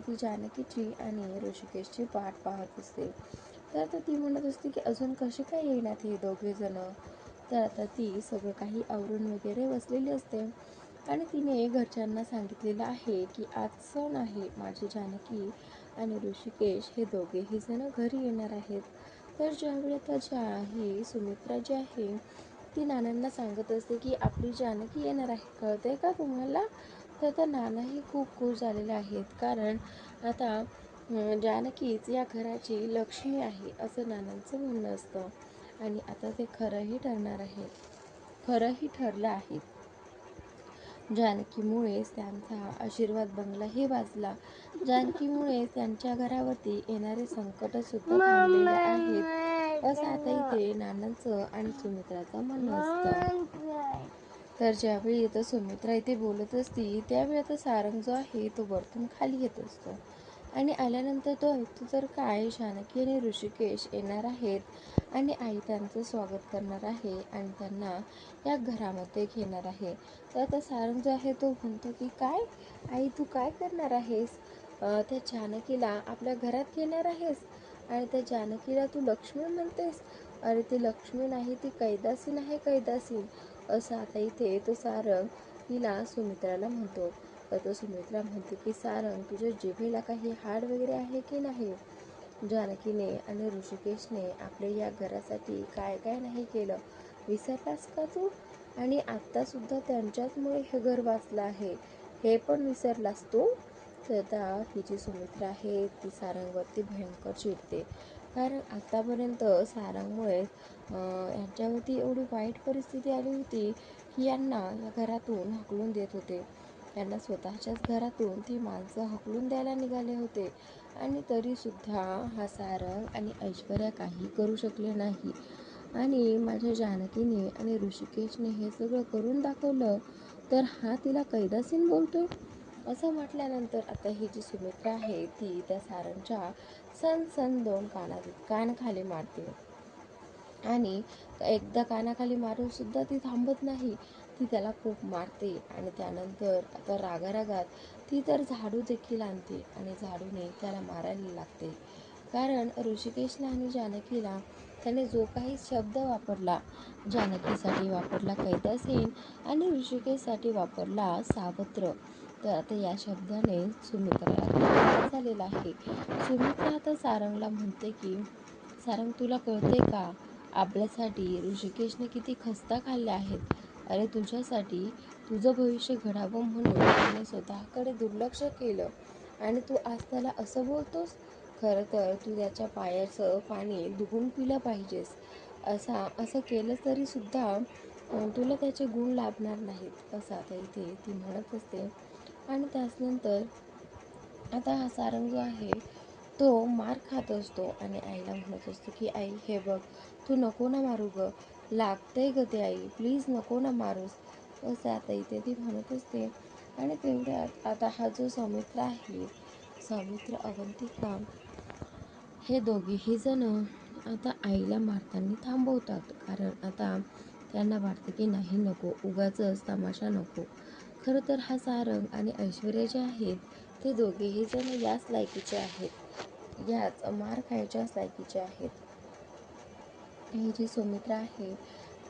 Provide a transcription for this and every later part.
ती जानकीची आणि ऋषिकेशची वाट पाहत असते. तर आता ती म्हणत असते की अजून कसे काय येणार हे दोघे जण? तर आता ती सगळं काही आवरून वगैरे बसलेली असते. आणि तिने घरच्यांना सांगितलेलं आहे की आज सण आहे माझी जानकी आणि ऋषिकेश हे दोघेही जण घरी येणार आहेत. तर ज्यावेळी आता ज्या ही सुमित्रा जी आहे ती नानांना सांगत असते की आपली जानकी येणार आहे कळते का तुम्हाला? तर आता नानाही खूप खुश झालेले आहेत. कारण आता जानकीच या घराची लक्ष्मी आहे असं नानांचं म्हणणं असतं. आणि आता ते खरंही ठरणार आहे. खरंही ठरलं आहे. जानकीमुळेच त्यांचा आशीर्वाद बंगलाही वाचला जानकीमुळे त्यांच्या घरावरती येणारे संकट सुद्धा थांबलेले आहेत असं आता इथे नानांचं आणि सुमित्राचं म्हणणं असतं. तर ज्यावेळी येतं सुमित्रा इथे बोलत असती त्यावेळी आता सारंग जो आहे तो वरतून खाली येत असतो. आणि आल्यानंतर तो ऐकतो तर काय जानकी आणि ऋषिकेश येणार आहेत? आणि आई त्यांचं स्वागत करणार आहे आणि त्यांना या घरामध्ये घेणार आहे. तर आता सारंग जो आहे तो म्हणतो की काय? आई तू काय करणार आहेस? त्या जानकीला आपल्या घरात घेणार आहेस? आणि त्या जानकीला तू लक्ष्मी म्हणतेस? अरे ती लक्ष्मी नाही ती कैदासीन आहे कैदासीन असं आता इथे तो सारंग तिला सुमित्राला म्हणतो. तर तो सुमित्रा म्हणते की सारंग तुझ्या जिभेला काही हाड वगैरे आहे की नाही? जानकीने आणि ऋषिकेशने आपल्या या घरासाठी काय काय नाही केलं? विसरलास का तू? आणि आत्तासुद्धा त्यांच्याचमुळे हे घर वाचलं आहे. हे पण विसरलास तू? तर आता ही जी सुमित्रा आहे ती सारंगवरती भयंकर चिडते. कारण आत्तापर्यंत सारंगमुळे यांच्यावरती एवढी वाईट परिस्थिती आली होती की यांना या घरातून हकलून देत होते. त्यांना स्वतःच्याच घरातून ती माणसं हकलून द्यायला निघाले होते. आणि तरीसुद्धा हा सारंग आणि ऐश्वर्या काही करू शकले नाही. आणि माझ्या जानकीने आणि ऋषिकेशने हे सगळं करून दाखवलं तर हा तिला कैदासीन बोलतोय? असं म्हटल्यानंतर आता ही जी सुमित्रा आहे ती त्या सारंगच्या सन सन दोन काना कान खाली मारते. आणि एकदा कानाखाली मारून सुद्धा ती थांबत नाही ती त्याला खूप मारते आणि त्यानंतर आता रागारागात ती तर झाडू देखील आणते आणि झाडूने त्याला मारायला लागते. कारण ऋषिकेशला आणि जानकीला त्याने जो काही शब्द वापरला जानकीसाठी वापरला कैदासीन आणि ऋषिकेशसाठी वापरला सावत्र तर आता या शब्दाने सुमित्राला झालेला आहे. सुमित्रा आता सारंगला म्हणते की सारंग तुला कळते का? आपल्यासाठी ऋषिकेशने किती खस्ता खाल्ल्या आहेत. अरे तुझ्यासाठी तुझं भविष्य घडावं म्हणून त्याने स्वतःकडे दुर्लक्ष केलं. आणि तू आज त्याला असं बोलतोस? खरं तर तू त्याच्या पायाचं पाणी दुगून पिलं पाहिजेस. असा असं केलं तरीसुद्धा तुला त्याचे गुण लाभणार नाहीत असं आता इथे ती म्हणत असते. आणि त्याचनंतर आता हा सारंग जो आहे तो मार खात असतो आणि आईला म्हणत असतो की आई हे बघ तू नको ना मारू ग. लागतंय ग ते आई. प्लीज नको ना मारूस. असं आता इथे ती म्हणत असते. आणि तेवढ्यात आता हा जो सौमित्र आहे सौमित्र अवंतिका हे दोघेही जण आता आईला मारताना थांबवतात. कारण आता त्यांना वाटतं की नाही नको उगाचच तमाशा नको. खरं तर हा सारंग आणि ऐश्वर्या जे आहेत ते दोघेही जण याच लायकीचे आहेत. याच मार खायच्याच लायकीचे आहेत. ही जी सुमित्रा आहे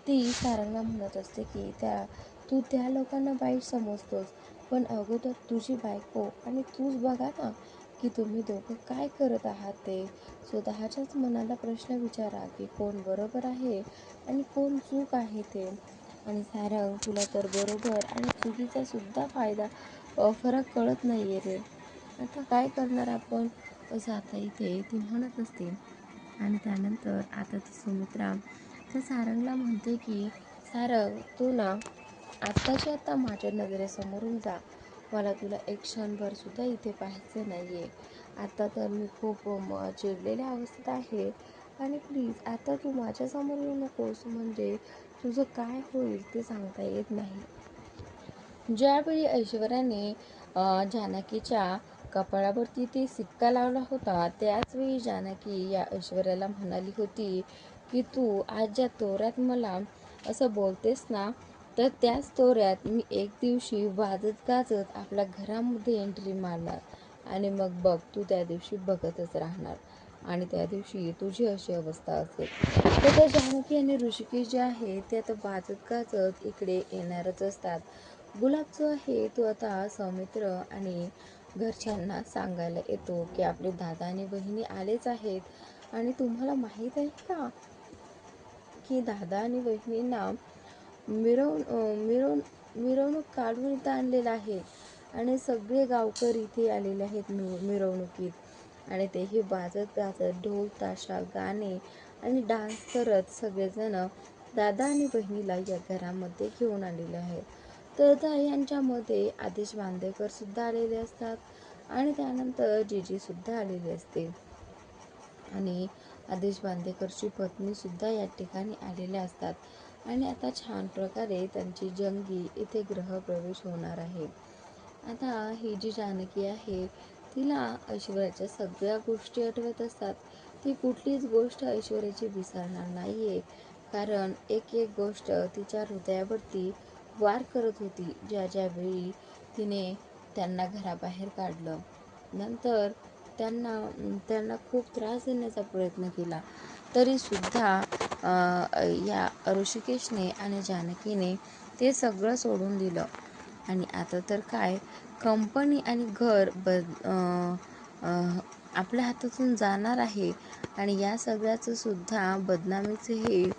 ती सारंगला म्हणत असते की त्या तू त्या लोकांना वाईट समजतोस पण अगोदर तुझी बायको आणि तूच बघा ना की तुम्ही दोघं काय करत आहात ते? स्वतःच्याच मनाला प्रश्न विचारा की कोण बरोबर आहे आणि कोण चूक आहे ते. आणि सारंग तुला तर बरोबर आणि चुकीचा सुद्धा फायदा फरक कळत नाही आहे रे. आता काय करणार आपण? असं आता इथे ती म्हणत असते. आणि त्यानंतर आता ती सुमित्रा त्या सारंगला म्हणते की सारंग तू ना आत्ताच्या आत्ता माझ्या नजरेसमोरून जा. मला तुला एक क्षणभर सुद्धा इथे पाहायचं नाही आहे आता तर मी खूप म चिडलेल्या अवस्थेत आहे. आणि प्लीज आता तू माझ्यासमोर येऊ नकोस. म्हणजे तुझं काय होईल ते सांगता येत नाही. ज्यावेळी ऐश्वर्याने जानकीच्या कपाळावरती ते सिक्का लावला होता त्याचवेळी जानकी या ऐश्वर्याला म्हणाली होती की तू आज ज्या तोऱ्यात मला असं बोलतेस ना तर त्याच तोऱ्यात मी एक दिवशी वाजत गाजत आपल्या घरामध्ये एंट्री मारणार. आणि मग बघ तू त्या दिवशी बघतच राहणार. आणि त्या दिवशी तुझी अशी अवस्था असेल. तर त्या जानकी आणि ऋषिकेश जे आहे ते आता वाजत गाजत इकडे येणारच असतात. गुलाब जो आहे तो आता सौमित्र आणि घरच्यांना सांगायला येतो की आपले दादा आणि बहिणी आलेच आहेत. आणि तुम्हाला माहीत आहे का की दादा आणि बहिणींना मिरवून अं, मिरवून मिरवणूक काढून इथं आणलेलं आहे. आणि सगळे गावकरी इथे आलेले आहेत मिर मिरवणुकीत. आणि तेही वाजत गाजत ढोल ताशा गाणे आणि डान्स करत सगळेजण दादा आणि बहिणीला या घरामध्ये घेऊन आलेले आहेत. तर आता यांच्यामध्ये आदेश बांदेकर सुद्धा आलेले असतात आणि त्यानंतर जीजी सुद्धा आलेली असते. आणि आदेश बांदेकरची पत्नी सुद्धा या ठिकाणी आलेल्या असतात. आणि आता छान प्रकारे त्यांची जंगी इथे ग्रहप्रवेश होणार आहे. आता ही जी जानकी आहे तिला ऐश्वर्याच्या सगळ्या गोष्टी आठवत असतात. ती कुठलीच गोष्ट ऐश्वर्याची विसरणार नाही आहे कारण एक एक गोष्ट तिच्या हृदयावरती वार करत होती ज्या ज्यावेळी तिने त्यांना घराबाहेर काढलं. नंतर त्यांना त्यांना खूप त्रास देण्याचा प्रयत्न केला. तरीसुद्धा या ऋषिकेशने आणि जानकीने ते सगळं सोडून दिलं. आणि आता तर काय कंपनी आणि घर ब आपल्या हातातून जाणार आहे. आणि या सगळ्याचं सुद्धा बदनामीचे हे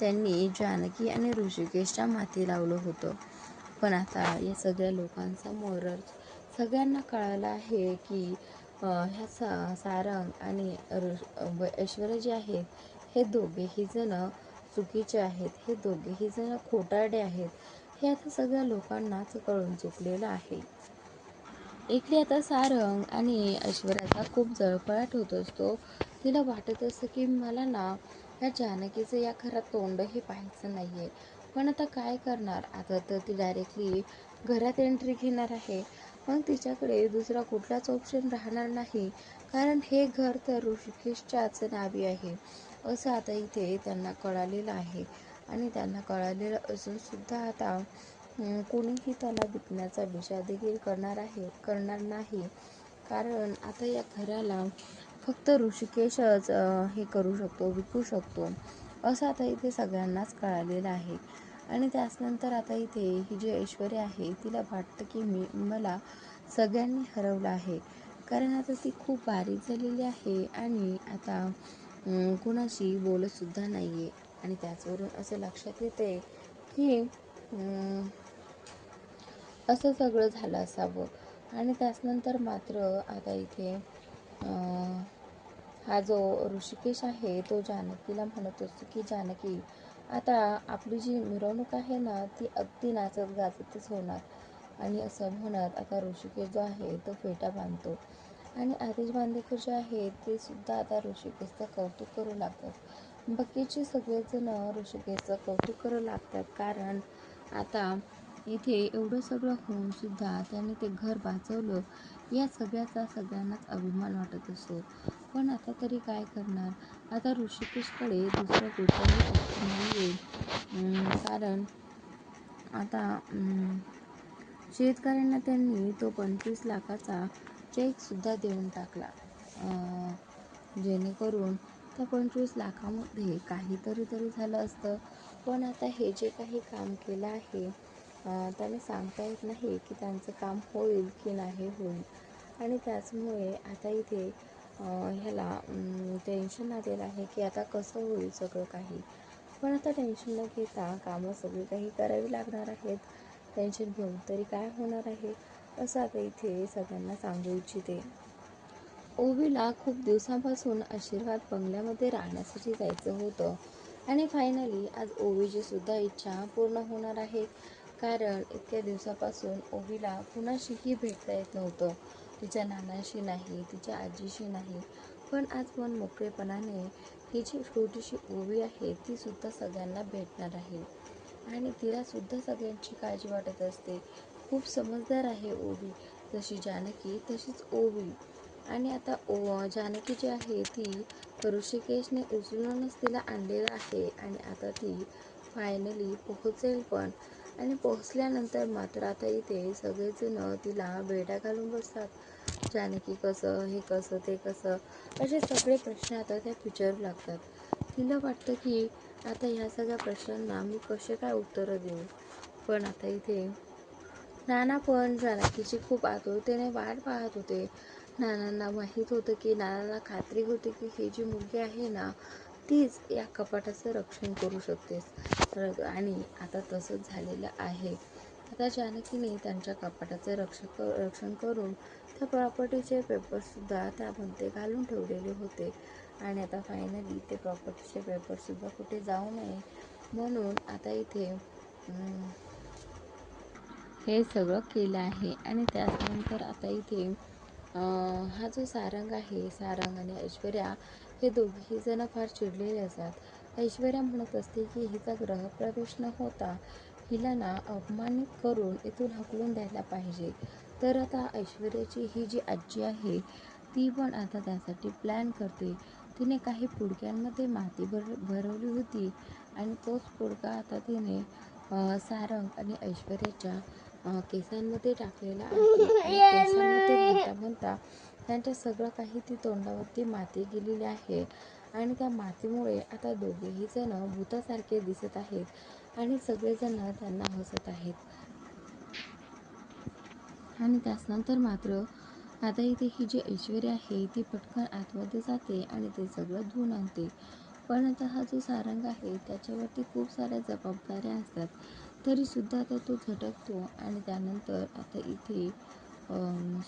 त्यांनी जानकी आणि ऋषिकेशच्या माथी लावलं होतं. पण आता या सगळ्या लोकांसमोरच सगळ्यांना कळालं आहे की ह्या सा सारंग आणि ऋ- ऐश्वर्या जे आहेत हे दोघेही जण चुकीचे आहेत हे दोघेही जण खोटारडे आहेत हे आता सगळ्या लोकांनाच कळून चुकलेलं आहे. इकडे आता सारंग आणि ऐश्वर्याचा खूप जळफळाट होत असतो. तिला वाटत असतं की मला ना ह्या जानकीचं या घरात तोंड हे पाहायचं नाही आहे पण आता काय करणार? आता तर ती डायरेक्टली घरात एंट्री घेणार आहे. मग तिच्याकडे दुसरा कुठलाच ऑप्शन राहणार नाही. कारण हे घर तर ऋषिकेशच्याच नावी आहे. असं आता इथे त्यांना कळालेलं आहे. आणि त्यांना कळालेलं असून सुद्धा आता कोणीही त्याला विकण्याचा विचार देखील करणार आहे करणार नाही. कारण आता या घराला फक्त ऋषिकेशच हे करू शकतो विकू शकतो. असं आता इथे सगळ्यांनाच कळालेलं आहे. आणि त्याचनंतर आता इथे ही जी ऐश्वर्या आहे तिला वाटतं की मी मला सगळ्यांनी हरवलं आहे. कारण आता ती खूप बारीक झालेली आहे आणि आता कुणाशी बोलतसुद्धा नाही आहे आणि त्याचवरून असं लक्षात येते की असं सगळं झालं असावं. आणि त्याचनंतर मात्र आता इथे हा जो ऋषिकेश आहे तो जानकीला म्हणत असतो की जानकी आता आपली जी मिरवणूक आहे ना ती अगदी नाचत गाजतच होणार. आणि असं होणार आता ऋषिकेश जो आहे तो फेटा बांधतो. आणि आदेश बांदेकर जे आहेत ते सुद्धा आता ऋषिकेशचं कौतुक करू लागतात. बाकीचे सगळेजण ऋषिकेशचं कौतुक करू लागतात. कारण आता इथे एवढं सगळं होऊन सुद्धा त्याने ते घर वाचवलं या सगळ्याचा सगळ्यांनाच अभिमान वाटत असतो. पण आता तरी काय करणार? आता ऋषिकेशकडे दुसरं कुठलंही ऑप्शन नाही आहे कारण आता शेतकऱ्यांना त्यांनी तो पंचवीस लाखाचा चेकसुद्धा देऊन टाकला. जेणेकरून त्या पंचवीस लाखामध्ये काहीतरी तरी झालं असतं. पण आता हे जे काही काम केलं आहे अं, त्यांना सांगता येत नाही की त्यांचं काम होईल की नाही होईल. आणि त्याचमुळे आता इथे ह्याला टेन्शन आलेलं आहे की आता कसं होईल सगळं काही. पण आता टेन्शन न घेता कामं सगळी काही करावी लागणार आहेत. टेन्शन घेऊन तरी काय होणार आहे? असं आता इथे सगळ्यांना सांगू इच्छिते. ओवीला खूप दिवसांपासून आशीर्वाद बंगल्यामध्ये राहण्यासाठी जायचं होतं. आणि फायनली आज ओवीची सुद्धा इच्छा पूर्ण होणार आहे. कारण इतक्या दिवसापासून ओवीला कुणाशीही भेटता येत नव्हतं. तिच्या नानाशी नाही तिच्या आजीशी नाही. पण आज मन मोकळेपणाने ही जी छोटीशी ओवी आहे ती सुद्धा सगळ्यांना भेटणार आहे. आणि तिला सुद्धा सगळ्यांची काळजी वाटत असते. खूप समजदार आहे ओवी. जशी जानकी तशीच ओवी. आणि आता ओ जानकी जी आहे ती ऋषिकेशने उचलूनच तिला आणलेलं आहे. आणि आता ती फायनली पोहोचेल पण आणि पोहोचल्यानंतर मात्र आता इथे सगळेजण तिला बेड्या घालून बसतात. जानकी कसं हे कसं ते कसं असे सगळे प्रश्न आता त्या विचारू लागतात. तिला वाटतं की आता ह्या सगळ्या प्रश्नांना मी कसे काय उत्तरं देऊ? पण आता इथे नाना पण जानकीची खूप आतुरतेने वाट पाहत होते. नानांना माहीत होतं की नानांना खात्री होती की ही जी मुलगी आहे ना तीच या कपाटाचं रक्षण करू शकतेस. आणि आता तसंच झालेलं आहे. आता जानकीने त्यांच्या कपाटाचं रक्षक रक्षण करून त्या प्रॉपर्टीचे पेपरसुद्धा त्यामध्ये घालून ठेवलेले होते. आणि आता फायनली ते प्रॉपर्टीचे पेपरसुद्धा कुठे जाऊ नये म्हणून आता इथे हे सगळं केलं आहे. आणि त्यानंतर आता इथे हा जो सारंग आहे सारंग आणि ऐश्वर्या हे दोघेही जण फार चिडलेले असतात. ऐश्वर्या म्हणत असते की हिचा ग्रहप्रवेश न होता हिला ना अपमानित करून इथून हकलून द्यायला पाहिजे. तर आता ऐश्वर्याची ही जी आजी आहे ती पण आता त्यासाठी प्लॅन करते. तिने काही पुडक्यांमध्ये माती भर भरवली होती आणि तोच पुडका आता तिने सारंग आणि ऐश्वर्याच्या केसांमध्ये टाकलेला आहे. आणि केसांमध्ये म्हणता म्हणता त्यांच्या सगळं काही ती तोंडावरती माती गेलेली आहे. आणि त्या मातीमुळे आता दोघेही जण भूतासारखे दिसत आहेत आणि सगळेजण त्यांना हसत आहेत. आणि त्याचनंतर मात्र आता इथे ही जी ऐश्वर्या आहे ती पटकन आतमध्ये जाते आणि ते सगळं धुवून आणते. पण आता हा जो सारंग आहे त्याच्यावरती खूप साऱ्या जबाबदाऱ्या असतात. तरीसुद्धा आता तो झटकतो आणि त्यानंतर आता इथे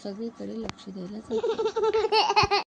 सगळीकडे लक्ष द्यायला जातो